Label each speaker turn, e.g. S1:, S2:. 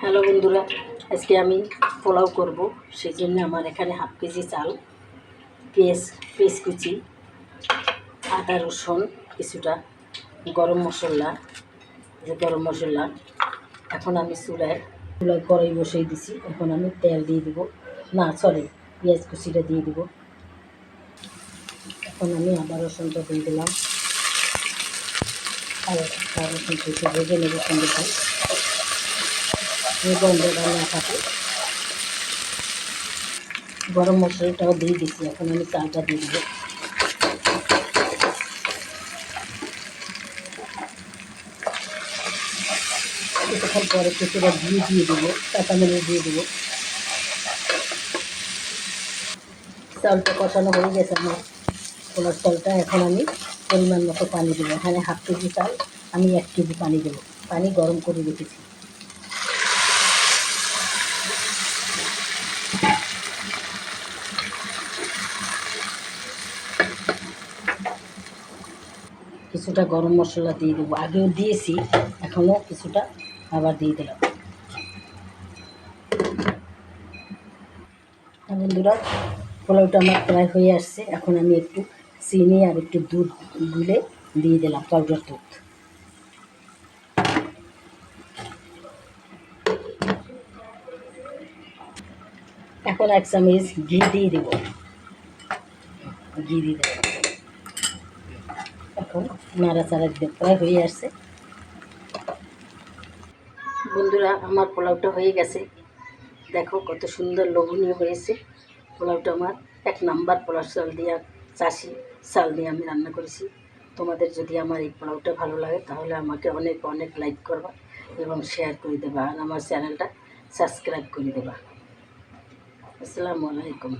S1: Hello বন্ধুরা, আজকে আমি পোলাও করব সেই জন্য আমার এখানে হাফ কেজি চাল, পেঁয়াজ পেঁয়াজ কুচি, আদা রসুন, কিছুটা গরম মশলা, যে গরম মশলা, এখন আমি চুলায় চুলায় কড়াই বসিয়ে দিছি, এখন আমি তেল দিয়ে দিব, না সরি পেঁয়াজ কুচিটা দিয়ে দিব। এখন আমি আদা রসুনটা দিয়ে দিলাম। আর আদা রসুন কুচি ভেজে নেব সঙ্গে না। থাকে গরম মশলাটাও দিয়ে দিচ্ছি এখন আমি চালটা দিয়ে দিব। কিছুক্ষণ পরে কিছুটা দিয়ে দিয়ে দেবো, কাঁচামরিচ দিয়ে দেবো। চালটা কষানো হয়ে গেছে আমার। পোলার চালটা এখন আমি পরিমাণ মতো পানি দেবো। এখানে হাফ কেজি চাল, আমি এক কেজি পানি দেবো। পানি গরম করে রেখেছি। কিছুটা গরম মশলা দিয়ে দেবো। আগেও দিয়েছি, এখনও কিছুটা আবার দিয়ে দিলাম। বন্ধুরা, পোলাওটা আমার প্রায় হয়ে আসছে। এখন আমি একটু চিনি আর একটু দুধ গুলে দিয়ে দিলাম, পাউডার দুধ। এখন এক চামচ ঘি দিয়ে দেবো। ঘি দিয়ে দেবো এখন নাড়াচাড়া দিতে প্রায় হয়ে আসছে। বন্ধুরা, আমার পোলাওটা হয়ে গেছে। দেখো কত সুন্দর লোভনীয় হয়েছে। পোলাওটা আমার এক নাম্বার পোলাও চাল দিয়ে, চাষি চাল দিয়ে আমি রান্না করেছি। তোমাদের যদি আমার এই পোলাওটা ভালো লাগে, তাহলে আমাকে অনেক অনেক লাইক করবা এবং শেয়ার করে দেবা। আর আমার চ্যানেলটা সাবস্ক্রাইব করে দেবা। আসসালামু আলাইকুম।